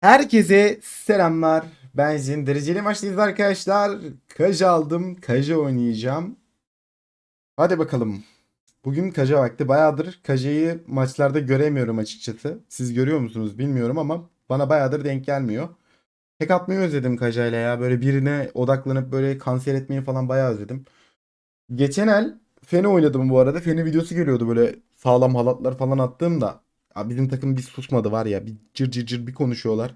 Herkese selamlar. Ben Zin. Dereceli maçtayız arkadaşlar. Kaja aldım. Kaja oynayacağım. Hadi bakalım. Bugün Kaja vakti. Bayağıdır Kaja'yı maçlarda göremiyorum açıkçası. Siz görüyor musunuz bilmiyorum ama bana bayağıdır denk gelmiyor. Tek atmayı özledim Kaja'yla ya. Böyle birine odaklanıp böyle kanser etmeyi falan bayağı özledim. Geçen el Feni oynadım bu arada. Feni videosu geliyordu böyle sağlam halatlar falan attığımda. Ya bizim takım bir susmadı var ya. Bir cır cır cır bir konuşuyorlar.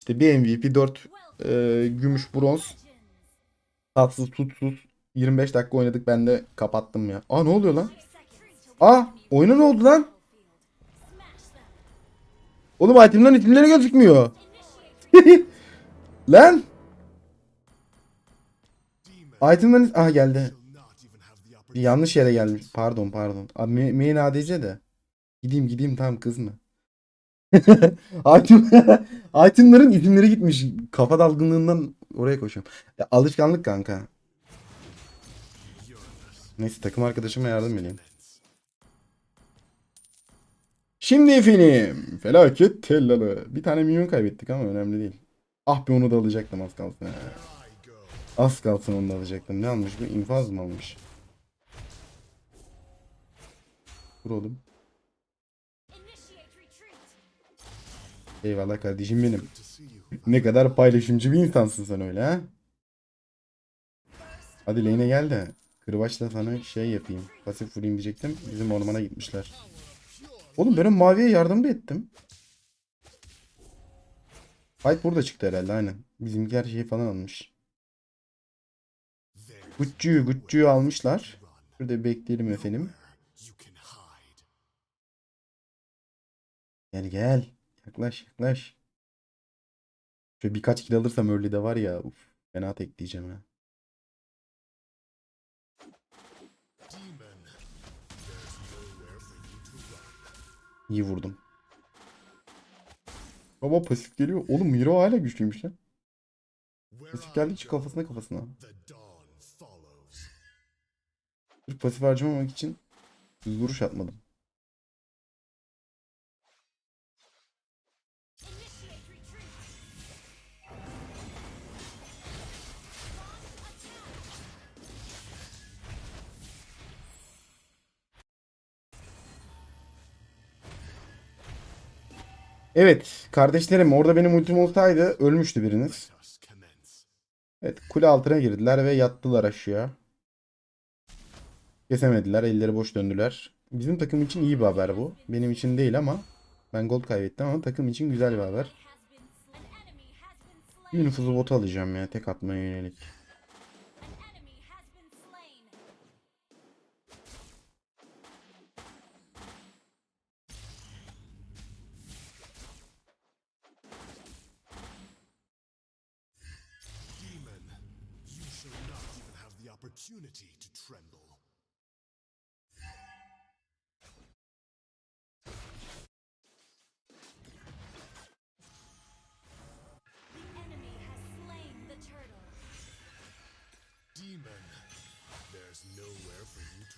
İşte bir MVP 4 e, gümüş bronz. Tatsız tutsuz. 25 dakika oynadık ben de kapattım ya. Aa ne oluyor lan? Aa oyuna ne oldu lan? Oğlum itemlerin isimleri gözükmüyor. lan. Itemlerin aha geldi. Yanlış yere gelmiş. Pardon pardon. Abi main ADC de. Gideyim gideyim tamam kızma. Item, itemların isimleri gitmiş. Kafa dalgınlığından oraya koşuyorum. Ya, alışkanlık kanka. Neyse takım arkadaşıma yardım edeyim. Şimdi efendim. Felaket tellalı. Bir tane minyon kaybettik ama önemli değil. Ah be onu da alacaktım az kalsın. ha. Az kalsın onu da alacaktım. Ne almış bu? İnfaz mı almış? Vur. Eyvallah kardeşim benim. Ne kadar paylaşımcı bir insansın sen öyle ha? Hadi lane'e gel de. Kırbaçla sana şey yapayım. Pasif vurayım diyecektim. Bizim ormana gitmişler. Oğlum ben o maviye yardım da ettim. Fight burada çıktı herhalde aynen. Bizimki her şeyi falan almış. Guccu'yu Guccu'yu almışlar. Şurada bekleyelim efendim. Gel gel. Yaklaş yaklaş. Şöyle birkaç kill alırsam öyle de var ya. Uf, fena tekleyeceğim ha. İyi vurdum. Baba pasif geliyor. Oğlum Miro hala güçlüymüş lan. Pasif geldikçe kafasına kafasına. Sırf pasif harcamamak için düz vuruş atmadım. Evet kardeşlerim orada benim ultim olsaydı ölmüştü biriniz. Evet kule altına girdiler ve yattılar aşağı. Kesemediler elleri boş döndüler. Bizim takım için iyi bir haber bu. Benim için değil ama ben gold kaybettim ama takım için güzel bir haber. Bir nüfuzu botu alacağım ya tek atmaya yönelik.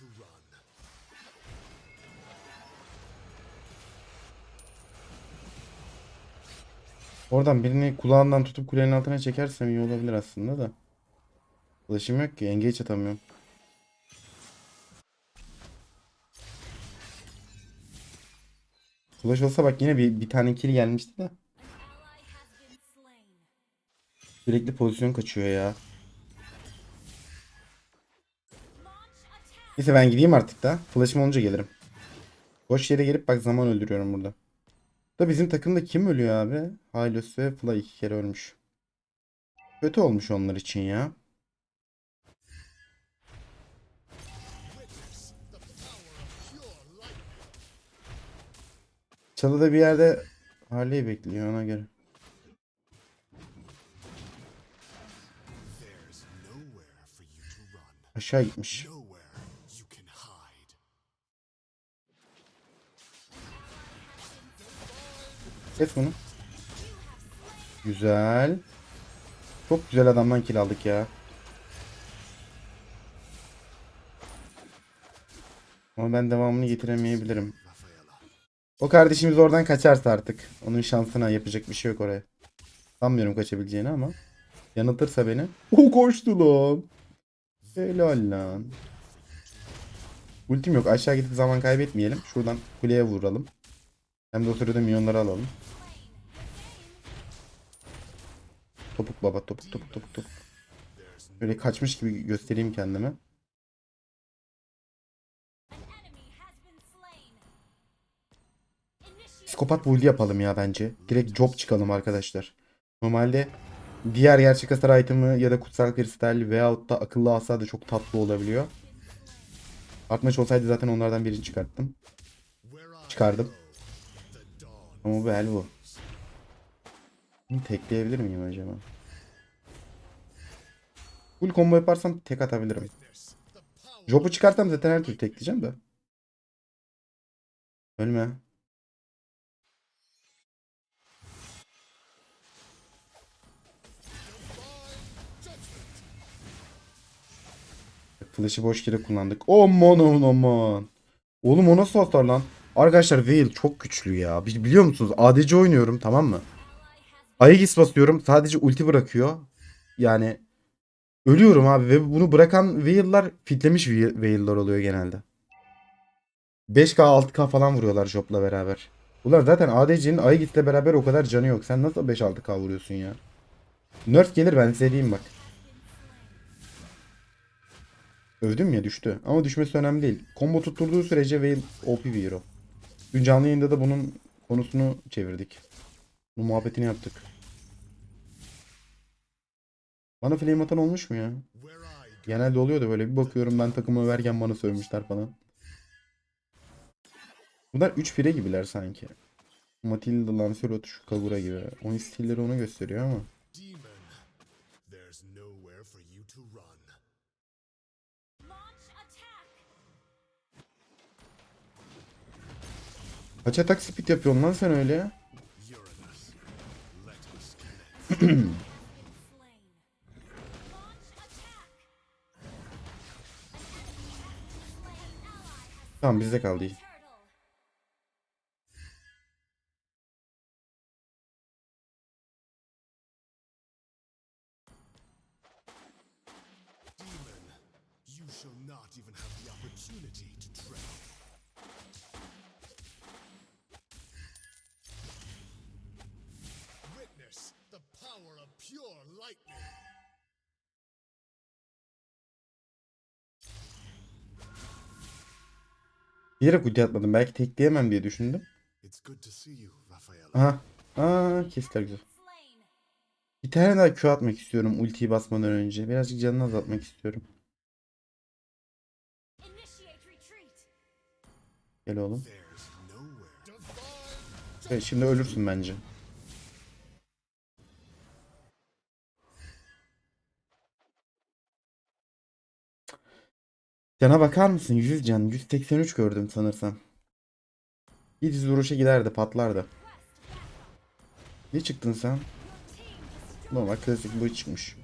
To run. Oradan birini kulağından tutup kulenin altına çekersem iyi olabilir aslında da. Ulaşım yok ki engage atamıyorum. Flash olsa bak yine bir, bir tane kill gelmişti de. Sürekli pozisyon kaçıyor ya. Neyse ben gideyim artık da. Flash'ım olunca gelirim. Boş yere gelip bak zaman öldürüyorum burada. Da bizim takımda kim ölüyor abi? Hylos ve Fly iki kere ölmüş. Kötü olmuş onlar için ya. Çalıda bir yerde Harley bekliyor ona göre. Aşağı gitmiş. Kes bunu. Güzel. Çok güzel adamdan kill aldık ya. Ama ben devamını getiremeyebilirim. O kardeşimiz oradan kaçarsa artık. Onun şansına yapacak bir şey yok oraya. Sanmıyorum kaçabileceğini ama. Yanıltırsa beni. O koştu lan. Helal lan. Ultim yok. Aşağı gidip zaman kaybetmeyelim. Şuradan kuleye vuralım. Hem de o sırada milyonları alalım. Topuk baba topuk topuk topuk topuk. Böyle kaçmış gibi göstereyim kendimi. Psikopat build yapalım ya bence. Direkt job çıkalım arkadaşlar. Normalde diğer gerçek hasar item'ı ya da kutsal kristal veyahut da akıllı asa da çok tatlı olabiliyor. Artmaç olsaydı zaten onlardan birini çıkarttım. Çıkardım. Ama bu el bu. Bunu tekleyebilir miyim acaba? Full combo yaparsam tek atabilirim. Job'u çıkarsam zaten her türlü tekleyeceğim de. Ölme. Flash'ı boş yere kullandık. Aman aman aman. Oğlum o nasıl hasar lan? Arkadaşlar Veil çok güçlü ya. Bil- Biliyor musunuz? ADC oynuyorum tamam mı? Aegis basıyorum. Sadece ulti bırakıyor. Yani ölüyorum abi ve bunu bırakan Veil'lar fitlemiş Veil- Veil'lar oluyor genelde. 5K 6K falan vuruyorlar Job'la beraber. Bunlar zaten ADC'nin Aegis'le beraber o kadar canı yok. Sen nasıl 5-6K vuruyorsun ya? Nerf gelir ben size diyeyim bak. Övdüm ya düştü. Ama düşmesi önemli değil. Combo tutturduğu sürece Veil OP bir hero. Dün canlı yayında da bunun konusunu çevirdik. Bu muhabbetini yaptık. Bana flame atan olmuş mu ya? Genelde oluyor da böyle bir bakıyorum ben takımı överken bana sövmüşler falan. Bunlar 3 fire gibiler sanki. Matilda, Lancelot, şu Kagura gibi. Oyun stilleri onu gösteriyor ama. Kaç atak speed yapıyorsun lan sen öyle Tamam bizde kaldı iyi. you shall not even have the opportunity to tread. Bilerek ulti atmadım. Belki tekleyemem diye düşündüm. Aha. Aa kestiler güzel. Bir tane daha Q atmak istiyorum ultiyi basmadan önce. Birazcık canını azaltmak istiyorum. Gel oğlum. Evet şimdi ölürsün bence. Cana bakar mısın? 100 can. 183 gördüm sanırsam. Bir diz vuruşa giderdi patlardı. Ne çıktın sen? Normal klasik bu çıkmış.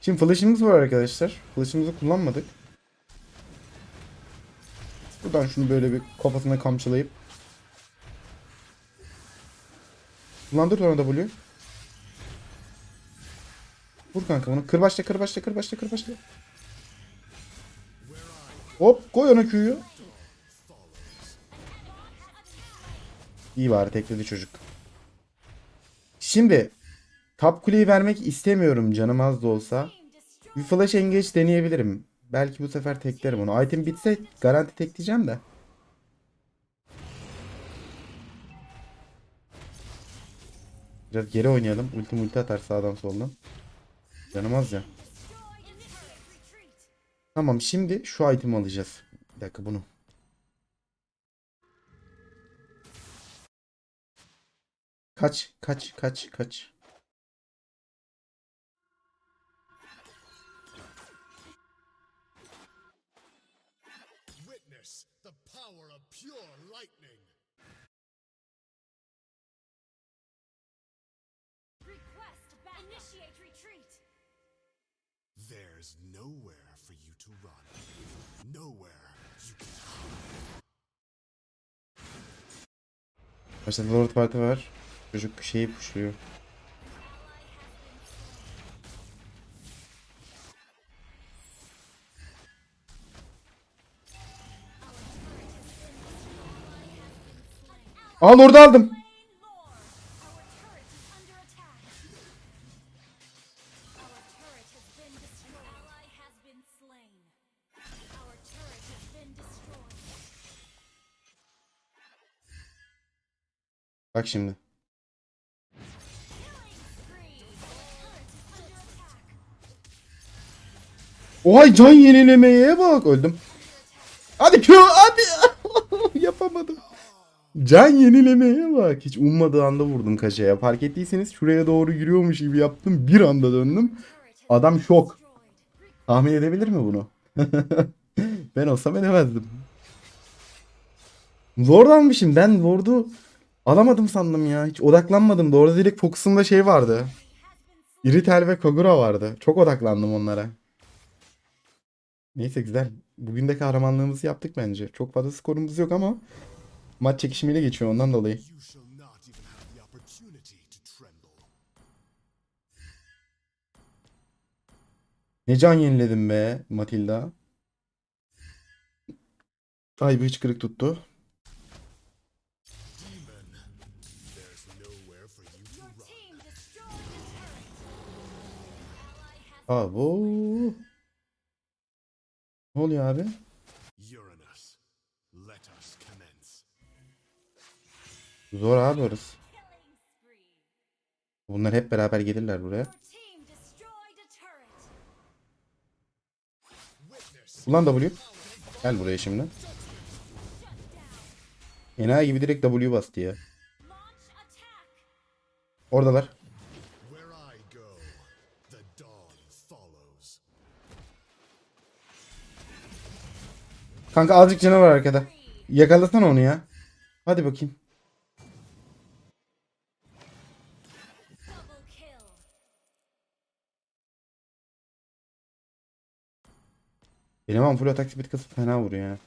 Şimdi flash'ımız var arkadaşlar. Flash'ımızı kullanmadık. Buradan şunu böyle bir kafasına kamçılayıp Kullandır sonra W. Vur kanka bunu. Kır başla, kır başla, kır başla, kır başla. Hop koy ona Q'yu. İyi bari tekledi çocuk. Şimdi top kuleyi vermek istemiyorum canım az da olsa. Bir flash engage deneyebilirim. Belki bu sefer teklerim onu. Item bitse garanti tekleyeceğim de. Biraz geri oynayalım. Ulti multi atar sağdan soldan. Canım az ya. Tamam şimdi şu item alacağız. Bir dakika bunu. Kaç kaç kaç kaç. There's nowhere for to run. Nowhere you can Başta Lord Parti var. Çocuk şeyi puşluyor. Al orada aldım. Bak şimdi. Oha can yenilemeye bak. Öldüm. Hadi Q hadi. Yapamadım. Can yenilemeye bak. Hiç ummadığı anda vurdum kaşaya. Fark ettiyseniz şuraya doğru yürüyormuş gibi yaptım. Bir anda döndüm. Adam şok. Tahmin edebilir mi bunu? ben olsam edemezdim. Lord almışım. Ben Lord'u alamadım sandım ya. Hiç odaklanmadım. Doğru direkt fokusumda şey vardı. Iritel ve Kagura vardı. Çok odaklandım onlara. Neyse güzel. Bugün de kahramanlığımızı yaptık bence. Çok fazla skorumuz yok ama maç çekişimiyle geçiyor ondan dolayı. Ne can yeniledim be Matilda. Ay bu hiç kırık tuttu. Has Abo. Ne oluyor abi? Zor abi orası. Bunlar hep beraber gelirler buraya. Ulan W. Gel buraya şimdi. Enayi gibi direkt W bastı ya. Oradalar. Kanka azıcık canı var arkada. Yakalasana onu ya. Hadi bakayım. Ama full atak speed kasıp fena vuruyor ya.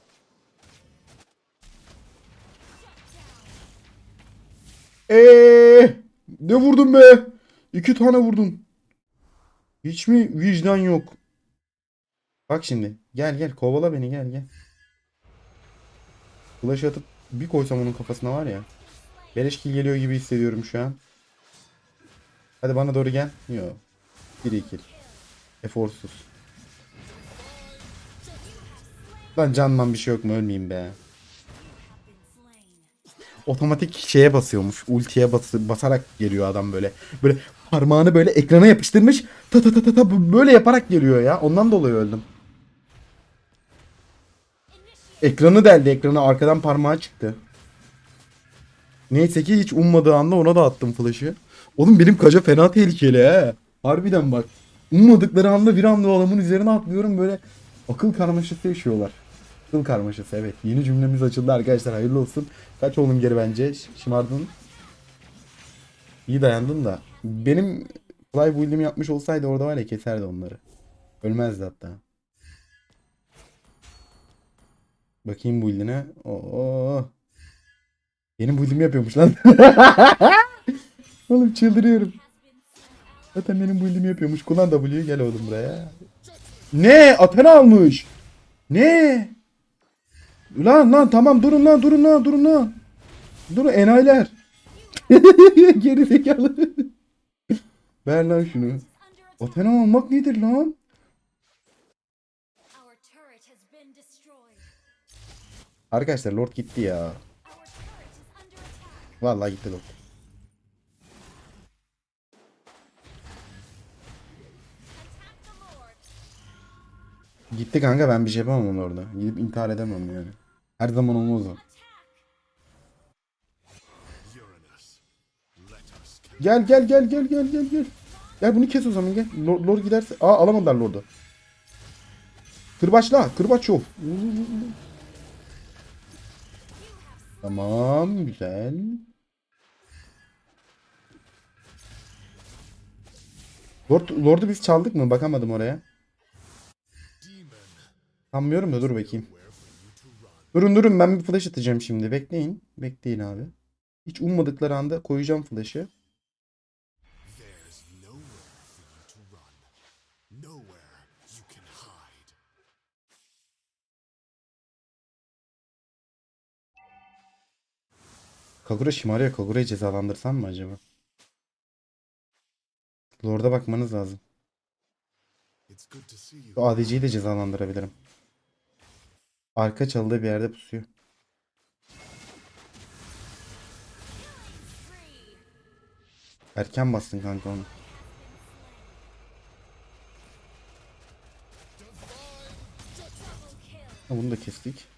Eee, ne vurdun be? İki tane vurdun. Hiç mi vicdan yok? Bak şimdi. Gel gel kovala beni gel gel. Flash atıp bir koysam onun kafasına var ya. Beleşkil geliyor gibi hissediyorum şu an. Hadi bana doğru gel. Yok. 1 kill. Eforsuz. Lan canman bir şey yok mu ölmeyeyim be. Otomatik şeye basıyormuş. Ultiye bas basarak geliyor adam böyle. Böyle parmağını böyle ekrana yapıştırmış. Ta ta ta ta ta böyle yaparak geliyor ya. Ondan dolayı öldüm. Ekranı deldi. Ekranı arkadan parmağı çıktı. Neyse ki hiç ummadığı anda ona da attım flash'ı. Oğlum benim kaca fena tehlikeli he. Harbiden bak. Ummadıkları anda bir anda o adamın üzerine atlıyorum böyle. Akıl karmaşası yaşıyorlar. Akıl karmaşası evet. Yeni cümlemiz açıldı arkadaşlar. Hayırlı olsun. Kaç oğlum geri bence. Şımardın. İyi dayandın da. Benim fly build'imi yapmış olsaydı orada var ya keserdi onları. Ölmezdi hatta. Bakayım build'ine. Oo. Benim build'imi yapıyormuş lan. oğlum çıldırıyorum. Zaten benim build'imi yapıyormuş. Kullan W'yu gel oğlum buraya. Ne? Athena almış. Ne? Lan lan tamam durun lan durun lan durun lan. Durun enayiler. Geri zekalı. Ver lan şunu. Athena almak nedir lan? Arkadaşlar Lord gitti ya. Vallahi gitti Lord. Gitti kanka ben bir şey yapamam onu orada. Gidip intihar edemem yani. Her zaman olmaz o. Gel gel gel gel gel gel gel. Gel bunu kes o zaman gel. Lord, Lord giderse. Aa alamadılar Lord'u. Kırbaçla. Kırbaç yok. Tamam güzel. Lord, Lord'u biz çaldık mı? Bakamadım oraya. Sanmıyorum da dur bakayım. Durun durun ben bir flash atacağım şimdi. Bekleyin. Bekleyin abi. Hiç ummadıkları anda koyacağım flash'ı. There's nowhere for you to run. Nowhere you can hide. Kagura şımarıyor. Kagura'yı cezalandırsam mı acaba? Lord'a bakmanız lazım. Şu ADC'yi de cezalandırabilirim. Arka çalıda bir yerde pusuyor. Erken bastın kanka onu. Ha, bunu da kestik.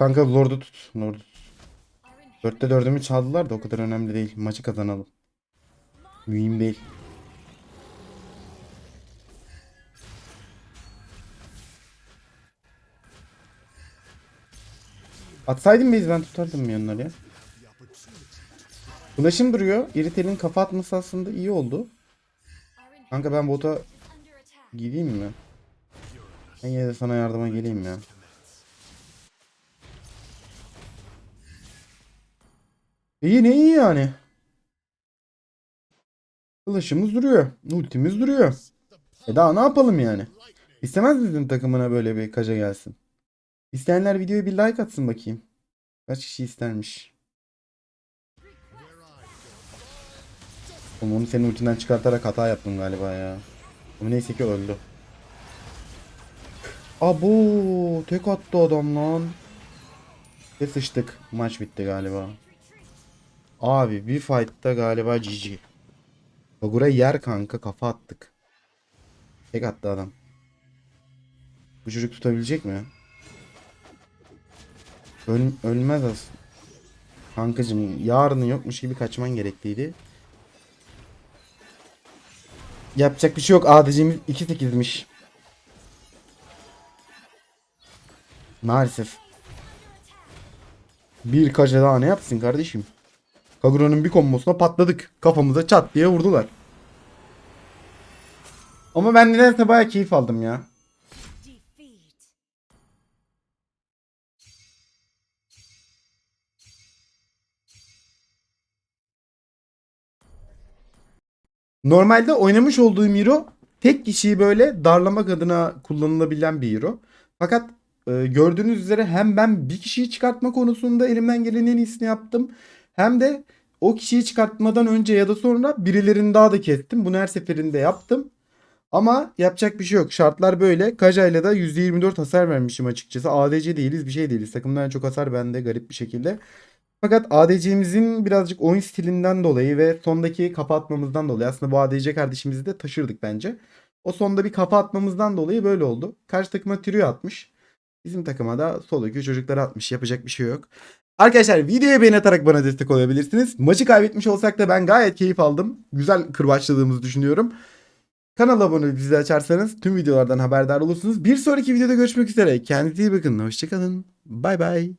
Kanka Lord'u tut. Lord'u tut. Dörtte dördümü çaldılar da o kadar önemli değil. Maçı kazanalım. Mühim değil. Atsaydım base ben tutardım yanları ya. Flash'ım duruyor. Iritel'in kafa atması aslında iyi oldu. Kanka ben bota gideyim mi? Ben yine de sana yardıma geleyim ya. İyi ne iyi yani. Flash'ımız duruyor. Ultimiz duruyor. E daha ne yapalım yani? İstemez misin takımına böyle bir kaca gelsin? İsteyenler videoya bir like atsın bakayım. Kaç kişi istermiş? Oğlum onu senin ultinden çıkartarak hata yaptım galiba ya. Ama neyse ki öldü. Abo tek attı adam lan. Ve sıçtık. Maç bitti galiba. Abi bir fight'ta galiba GG. Kagura yer kanka kafa attık. Tek attı adam. Bu çocuk tutabilecek mi? Öl ölmez aslında. Kankacım yarını yokmuş gibi kaçman gerekliydi. Yapacak bir şey yok. ADC'miz 2-8'miş. Maalesef. Bir kaça daha ne yapsın kardeşim? Kagura'nın bir kombosuna patladık. Kafamıza çat diye vurdular. Ama ben nedense bayağı keyif aldım ya. Normalde oynamış olduğum hero tek kişiyi böyle darlamak adına kullanılabilen bir hero. Fakat e, gördüğünüz üzere hem ben bir kişiyi çıkartma konusunda elimden gelenin en iyisini yaptım. Hem de o kişiyi çıkartmadan önce ya da sonra birilerini daha da kestim. Bunu her seferinde yaptım. Ama yapacak bir şey yok. Şartlar böyle. Kaja'yla da %24 hasar vermişim açıkçası. ADC değiliz bir şey değiliz. Takımdan çok hasar bende garip bir şekilde. Fakat ADC'mizin birazcık oyun stilinden dolayı ve sondaki kafa atmamızdan dolayı aslında bu ADC kardeşimizi de taşırdık bence. O sonda bir kafa atmamızdan dolayı böyle oldu. Karşı takıma trio atmış. Bizim takıma da solo queue çocukları atmış. Yapacak bir şey yok. Arkadaşlar videoya beğeni atarak bana destek olabilirsiniz. Maçı kaybetmiş olsak da ben gayet keyif aldım. Güzel kırbaçladığımızı düşünüyorum. Kanala abone olup bizi açarsanız tüm videolardan haberdar olursunuz. Bir sonraki videoda görüşmek üzere. Kendinize iyi bakın. Hoşçakalın. Bay bay.